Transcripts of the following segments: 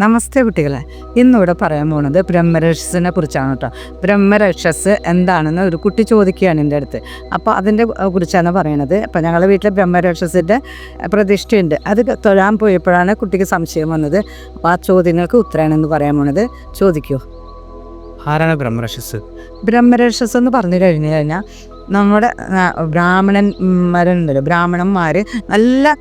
നമസ്തേ കുട്ടികളെ. ഇന്നിവിടെ പറയാൻ പോകുന്നത് ബ്രഹ്മരക്ഷസിനെ കുറിച്ചാണ് കേട്ടോ ബ്രഹ്മരക്ഷസ് എന്താണെന്ന് ഒരു കുട്ടി ചോദിക്കുകയാണ് എന്റെ അടുത്ത്. അപ്പോൾ അതിന്റെ കുറിച്ചാണ് പറയണത്. അപ്പോൾ ഞങ്ങളുടെ വീട്ടിലെ ബ്രഹ്മരക്ഷസിന്റെ പ്രതിഷ്ഠയുണ്ട്. അത് തൊഴാൻ പോയപ്പോഴാണ് കുട്ടിക്ക് സംശയം വന്നത്. അപ്പോൾ ആ ചോദ്യങ്ങൾക്ക് ഉത്തരമാണെന്ന് പറയാൻ പോണത്. ചോദിക്കൂ. ആരാണ് ബ്രഹ്മരക്ഷസ്? ബ്രഹ്മരക്ഷസ് എന്ന് പറഞ്ഞു കഴിഞ്ഞു കഴിഞ്ഞാൽ നമ്മുടെ ബ്രാഹ്മണന്മാരുണ്ടല്ലോ ബ്രാഹ്മണന്മാർ നല്ല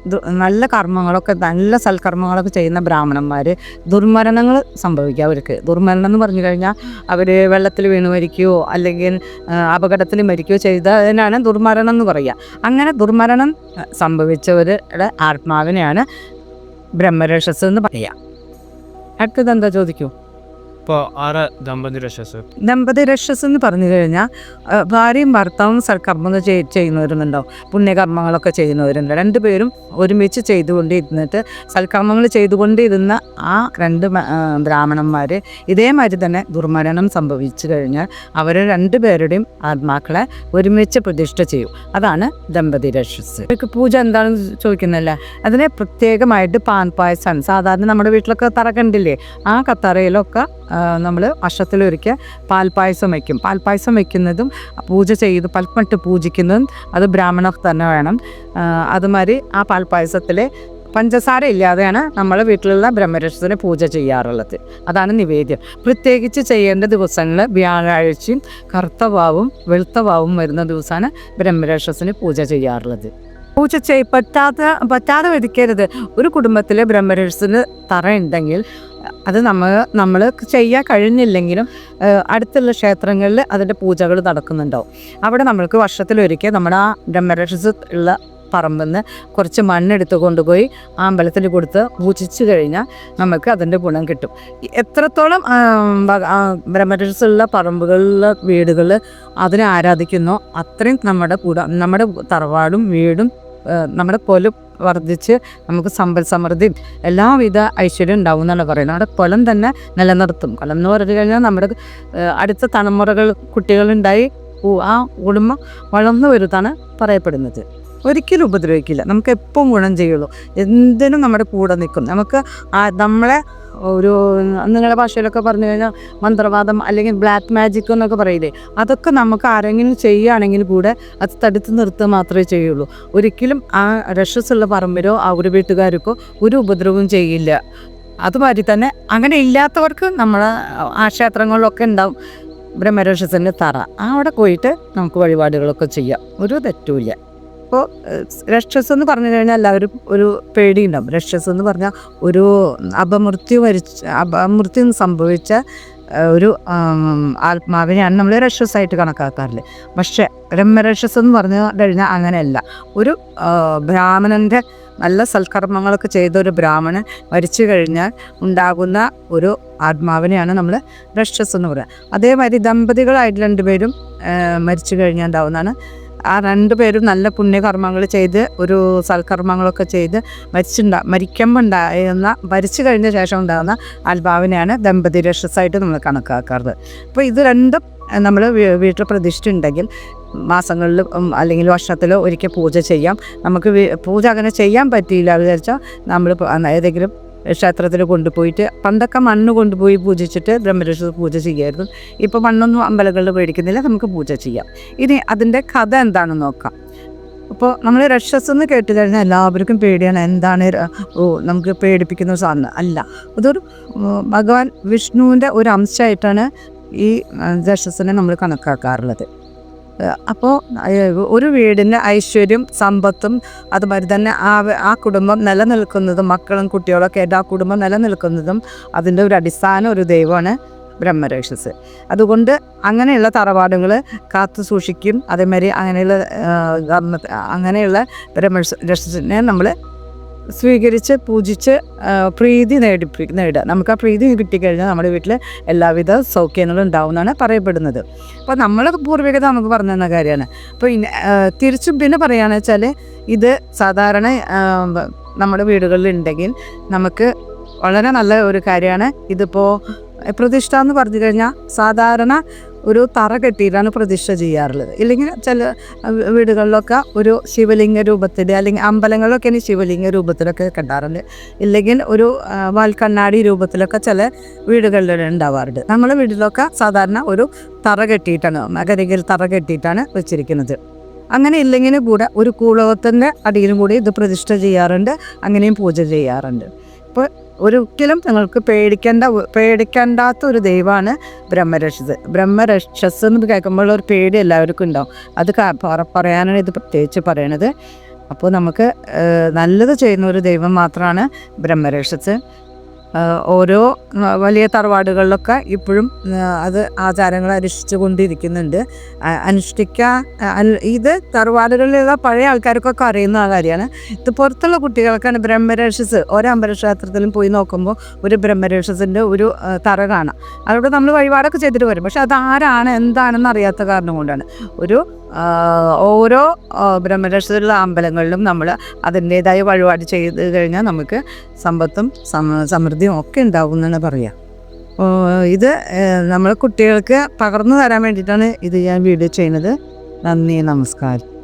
നല്ല കർമ്മങ്ങളൊക്കെ നല്ല സൽക്കർമ്മങ്ങളൊക്കെ ചെയ്യുന്ന ബ്രാഹ്മണന്മാർ ദുർമരണങ്ങൾ സംഭവിക്കുക അവർക്ക്. ദുർമരണം എന്ന് പറഞ്ഞു കഴിഞ്ഞാൽ അവർ വെള്ളത്തിൽ വീണ് മരിക്കുകയോ അല്ലെങ്കിൽ അപകടത്തിൽ മരിക്കുകയോ ചെയ്തതിനാണ് ദുർമരണം എന്ന് പറയുക. അങ്ങനെ ദുർമരണം സംഭവിച്ചവരുടെ ആത്മാവിനെയാണ് ബ്രഹ്മരക്ഷസ് എന്ന് പറയുക. അടുത്തത് എന്താ ചോദിക്കൂ? ഇപ്പോൾ ആരാ ദമ്പതി രക്ഷസ്? ദമ്പതി രക്ഷസ് എന്ന് പറഞ്ഞു കഴിഞ്ഞാൽ ഭാര്യയും ഭർത്താവും സൽക്കർമ്മങ്ങൾ ചെയ്യുന്നവരുന്നുണ്ടോ? പുണ്യകർമ്മങ്ങളൊക്കെ ചെയ്യുന്നവരുണ്ട്. രണ്ടുപേരും ഒരുമിച്ച് ചെയ്തുകൊണ്ടിരുന്നിട്ട് സൽക്കർമ്മങ്ങൾ ചെയ്തുകൊണ്ടിരുന്ന ആ രണ്ട് ബ്രാഹ്മണന്മാർ ഇതേമാതിരി തന്നെ ദുർമരണം സംഭവിച്ചു കഴിഞ്ഞാൽ അവർ രണ്ടുപേരുടെയും ആത്മാക്കളെ ഒരുമിച്ച് പ്രതിഷ്ഠ ചെയ്യും. അതാണ് ദമ്പതി രക്ഷസ്. ഇവർക്ക് പൂജ എന്താണെന്ന് ചോദിക്കുന്നില്ല? അതിനെ പ്രത്യേകമായിട്ട് പാൻ സാധാരണ നമ്മുടെ വീട്ടിലൊക്കെ തറ കണ്ടില്ലേ? ആ കത്തറയിലൊക്കെ നമ്മൾ വർഷത്തിലൊരിക്കൽ പാൽപ്പായസം വയ്ക്കും പാൽപ്പായസം വയ്ക്കുന്നതും പൂജ ചെയ്ത് പൽപ്പട്ട് പൂജിക്കുന്നതും അത് ബ്രാഹ്മണർ തന്നെ വേണം. അതുമാതിരി ആ പാൽപ്പായസത്തിൽ പഞ്ചസാര ഇല്ലാതെയാണ് നമ്മൾ വീട്ടിലുള്ള ബ്രഹ്മരക്ഷത്തിന് പൂജ ചെയ്യാറുള്ളത്. അതാണ് നിവേദ്യം. പ്രത്യേകിച്ച് ചെയ്യേണ്ട ദിവസങ്ങളിൽ വ്യാഴാഴ്ചയും കറുത്തവാവും വെളുത്തവാവും വരുന്ന ദിവസമാണ് ബ്രഹ്മരക്ഷത്തിന് പൂജ ചെയ്യാറുള്ളത്. പൂജ ചെയ് പറ്റാത്ത പറ്റാതെ വരിക്കരുത് ഒരു കുടുംബത്തിലെ ബ്രഹ്മരസിന് തറ ഉണ്ടെങ്കിൽ അത് നമ്മൾ നമ്മൾ ചെയ്യാൻ കഴിഞ്ഞില്ലെങ്കിലും അടുത്തുള്ള ക്ഷേത്രങ്ങളിൽ അതിന്റെ പൂജകൾ നടക്കുന്നുണ്ടാവും. അവിടെ നമ്മൾക്ക് വർഷത്തിലൊരിക്കൽ നമ്മുടെ ആ ബ്രഹ്മരസ് ഉള്ള പറമ്പിൽ നിന്ന് കുറച്ച് മണ്ണെടുത്ത് കൊണ്ടുപോയി ആ അമ്പലത്തിൽ കൊടുത്ത് പൂജിച്ചു കഴിഞ്ഞാൽ നമുക്ക് അതിന്റെ ഗുണം കിട്ടും. എത്രത്തോളം ബ്രഹ്മരക്ഷസ് ഉള്ള പറമ്പുകളിലെ വീടുകൾ അതിനെ ആരാധിക്കുന്നോ അത്രയും നമ്മുടെ കൂടെ നമ്മുടെ തറവാടും വീടും നമ്മുടെ പൊലും വർദ്ധിച്ച് നമുക്ക് സമ്പൽ സമൃദ്ധിയും എല്ലാവിധ ഐശ്വര്യം ഉണ്ടാവും എന്നാണ് പറയുന്നത്. നമ്മുടെ കൊലം തന്നെ നിലനിർത്തും. കൊലം എന്ന് പറഞ്ഞു കഴിഞ്ഞാൽ നമ്മുടെ അടുത്ത തലമുറകൾ കുട്ടികളുണ്ടായി ആ കുടുംബം വളർന്നു വരുത്താണ് പറയപ്പെടുന്നത്. ഒരിക്കലും ഉപദ്രവിക്കില്ല. നമുക്ക് എപ്പം ഗുണം ചെയ്യുള്ളൂ? എന്തിനും നമ്മുടെ കൂടെ നിൽക്കും. നമുക്ക് നമ്മളെ ഒരു നിങ്ങളുടെ ഭാഷയിലൊക്കെ പറഞ്ഞു കഴിഞ്ഞാൽ മന്ത്രവാദം അല്ലെങ്കിൽ ബ്ലാക്ക് മാജിക് എന്നൊക്കെ പറയില്ലേ? അതൊക്കെ നമുക്ക് ആരെങ്കിലും ചെയ്യുകയാണെങ്കിൽ കൂടെ അത് തടുത്ത് നിർത്തുക മാത്രമേ ചെയ്യുള്ളൂ. ഒരിക്കലും ആ രക്ഷസുള്ള പറമ്പിലോ ആ ഒരു വീട്ടുകാർക്കോ ഒരു ഉപദ്രവവും ചെയ്യില്ല. അതുമാതിരി തന്നെ അങ്ങനെ ഇല്ലാത്തവർക്ക് നമ്മുടെ ആ ക്ഷേത്രങ്ങളിലൊക്കെ ഉണ്ടാവും. ബ്രഹ്മരക്ഷസിന്റെ തറ. അവിടെ പോയിട്ട് നമുക്ക് വഴിപാടുകളൊക്കെ ചെയ്യാം. ഒരു തെറ്റുമില്ല അപ്പോൾ രക്ഷസ് എന്ന് പറഞ്ഞു കഴിഞ്ഞാൽ എല്ലാവരും ഒരു പേടിയുണ്ടാവും. രക്ഷസ് എന്ന് പറഞ്ഞാൽ ഒരു അപമൃത്യു വരിച്ച അപമൃത്യു സംഭവിച്ച ഒരു ആത്മാവിനെയാണ് നമ്മൾ രക്ഷസായിട്ട് കണക്കാക്കാറില്ല. പക്ഷേ ബ്രഹ്മരക്ഷസ് എന്ന് പറഞ്ഞു കഴിഞ്ഞാൽ അങ്ങനെയല്ല. ഒരു ബ്രാഹ്മണന്റെ നല്ല സൽക്കർമ്മങ്ങളൊക്കെ ചെയ്ത ഒരു ബ്രാഹ്മണൻ മരിച്ചു കഴിഞ്ഞാൽ ഉണ്ടാകുന്ന ഒരു ആത്മാവിനെയാണ് നമ്മൾ രക്ഷസ് എന്ന് പറയുക. അതേമാതിരി ദമ്പതികളായിട്ട് രണ്ടുപേരും മരിച്ചു കഴിഞ്ഞാൽ ഉണ്ടാവുന്നതാണ് ആ രണ്ടുപേരും നല്ല പുണ്യകർമ്മങ്ങൾ ചെയ്ത് ഒരു സൽക്കർമ്മങ്ങളൊക്കെ ചെയ്ത് മരിച്ചുണ്ടാ മരിക്കുമ്പോൾ ഉണ്ടായിരുന്ന മരിച്ചു കഴിഞ്ഞ ശേഷം ഉണ്ടാകുന്ന ആത്മാവിനെയാണ് ദമ്പതി രക്ഷസായിട്ട് നമ്മൾ കണക്കാക്കാറുള്ളത് അപ്പോൾ ഇത് രണ്ടും നമ്മൾ വീട്ടിൽ പ്രതിഷ്ഠയുണ്ടെങ്കിൽ മാസങ്ങളിൽ അല്ലെങ്കിൽ വർഷത്തിലോ ഒരിക്കൽ പൂജ ചെയ്യാം. നമുക്ക് പൂജ അങ്ങനെ ചെയ്യാൻ പറ്റിയില്ല വിചാരിച്ചാൽ നമ്മൾ ഏതെങ്കിലും ക്ഷേത്രത്തിൽ കൊണ്ടുപോയിട്ട് പണ്ടൊക്കെ മണ്ണ് കൊണ്ടുപോയി പൂജിച്ചിട്ട് ബ്രഹ്മരക്ഷ പൂജ ചെയ്യായിരുന്നു. ഇപ്പോൾ മണ്ണൊന്നും അമ്പലങ്ങളിൽ മേടിക്കുന്നില്ല നമുക്ക് പൂജ ചെയ്യാം. ഇനി അതിന്റെ കഥ എന്താണെന്ന് നോക്കാം. അപ്പോൾ നമ്മൾ രക്ഷസ് എന്ന് കേട്ട് കഴിഞ്ഞാൽ എല്ലാവർക്കും പേടിയാണ് എന്താണ് ഓ നമുക്ക് പേടിപ്പിക്കുന്ന സാധനം. അല്ല അതൊരു ഭഗവാൻ വിഷ്ണുവിന്റെ ഒരു അംശമായിട്ടാണ് ഈ രക്ഷസിനെ നമ്മൾ കണക്കാക്കാറുള്ളത്. അപ്പോൾ ഒരു വീടിന് ഐശ്വര്യം സമ്പത്തും അതുമാതിരി തന്നെ ആ ആ കുടുംബം നിലനിൽക്കുന്നതും മക്കളും കുട്ടികളൊക്കെ ആയിട്ട് ആ കുടുംബം നിലനിൽക്കുന്നതും അതിന്റെ ഒരു അടിസ്ഥാന ഒരു ദൈവമാണ് ബ്രഹ്മരക്ഷസ്. അതുകൊണ്ട് അങ്ങനെയുള്ള തറവാടുകൾ കാത്തു സൂക്ഷിക്കും. അതേമാതിരി അങ്ങനെയുള്ള അങ്ങനെയുള്ള ബ്രഹ്മരാക്ഷസിനെ നമ്മൾ സ്വീകരിച്ച് പൂജിച്ച് പ്രീതി നേടി നേടുക. നമുക്ക് ആ പ്രീതി കിട്ടിക്കഴിഞ്ഞാൽ നമ്മുടെ വീട്ടിൽ എല്ലാവിധ സൗഖ്യങ്ങളും ഉണ്ടാവും എന്നാണ് പറയപ്പെടുന്നത്. അപ്പോൾ നമ്മൾ പൂർവികത നമുക്ക് പറഞ്ഞു തന്ന കാര്യമാണ്. അപ്പോൾ തിരിച്ചും പിന്നെ പറയുകയാണെന്ന് വെച്ചാൽ ഇത് സാധാരണ നമ്മുടെ വീടുകളിൽ ഉണ്ടെങ്കിൽ നമുക്ക് വളരെ നല്ല ഒരു കാര്യമാണ്. ഇതിപ്പോൾ പ്രതിഷ്ഠ എന്ന് പറഞ്ഞു കഴിഞ്ഞാൽ സാധാരണ ഒരു തറ കെട്ടിയിട്ടാണ് പ്രതിഷ്ഠ ചെയ്യാറുള്ളത്. ഇല്ലെങ്കിൽ ചില വീടുകളിലൊക്കെ ഒരു ശിവലിംഗ രൂപത്തിൽ അല്ലെങ്കിൽ അമ്പലങ്ങളിലൊക്കെ ശിവലിംഗ രൂപത്തിലൊക്കെ കണ്ടാറുണ്ട് ഇല്ലെങ്കിൽ ഒരു വാൽക്കണ്ണാടി രൂപത്തിലൊക്കെ ചില വീടുകളിൽ ഉണ്ടാവാറുണ്ട്. നമ്മളെ വീട്ടിലൊക്കെ സാധാരണ ഒരു തറ കെട്ടിയിട്ടാണ് മകരികിൽ തറ കെട്ടിയിട്ടാണ് വെച്ചിരിക്കുന്നത്. അങ്ങനെ ഇല്ലെങ്കിലും കൂടെ ഒരു കൂളകത്തിന്റെ അടിയിലും കൂടി ഇത് പ്രതിഷ്ഠ ചെയ്യാറുണ്ട് അങ്ങനെയും പൂജ ചെയ്യാറുണ്ട്. ഇപ്പോൾ ഒരിക്കലും നിങ്ങൾക്ക് പേടിക്കേണ്ട പേടിക്കേണ്ടാത്ത ഒരു ദൈവമാണ് ബ്രഹ്മരക്ഷസ്. ബ്രഹ്മരക്ഷസ് എന്ന് കേൾക്കുമ്പോൾ ഒരു പേടി എല്ലാവർക്കും ഉണ്ടാവും. അത് പറയാനാണ് ഇത് പ്രത്യേകിച്ച് പറയണത്. അപ്പോൾ നമുക്ക് നല്ലത് ചെയ്യുന്ന ഒരു ദൈവം മാത്രമാണ് ബ്രഹ്മരക്ഷസ്. ഓരോ വലിയ തറവാടുകളിലൊക്കെ ഇപ്പോഴും അത് ആചാരങ്ങൾ അനുഷ്ഠിച്ചു കൊണ്ടിരിക്കുന്നുണ്ട് അൽ- ഇത് തറവാടുകളിലുള്ള പഴയ ആൾക്കാർക്കൊക്കെ അറിയുന്ന കാര്യമാണ്. ഇത് പുറത്തുള്ള കുട്ടികൾക്കാണ് ബ്രഹ്മരക്ഷസ്. ഓരോ അമ്പലക്ഷേത്രത്തിലും പോയി നോക്കുമ്പോൾ ഒരു ബ്രഹ്മരക്ഷസിന്റെ ഒരു തറ കാണാം. അതുകൊണ്ട് നമ്മൾ വഴിപാടൊക്കെ ചെയ്തിട്ട് വരും. പക്ഷെ അത് ആരാണ് എന്താണെന്ന് അറിയാത്ത കാരണം കൊണ്ടാണ്. ഒരു ഓരോ ആ, അമ്പലങ്ങളിലും നമ്മൾ അതിന്റേതായ വഴിപാട് ചെയ്ത് കഴിഞ്ഞാൽ നമുക്ക് സമ്പത്തും സമൃദ്ധിയും ഒക്കെ ഉണ്ടാവും എന്നാണ് പറയുക ഇത് നമ്മൾ കുട്ടികൾക്ക് പകർന്നു തരാൻ വേണ്ടിയിട്ടാണ് ഇത് ഞാൻ വീഡിയോ ചെയ്യുന്നത്. നന്ദി നമസ്കാരം.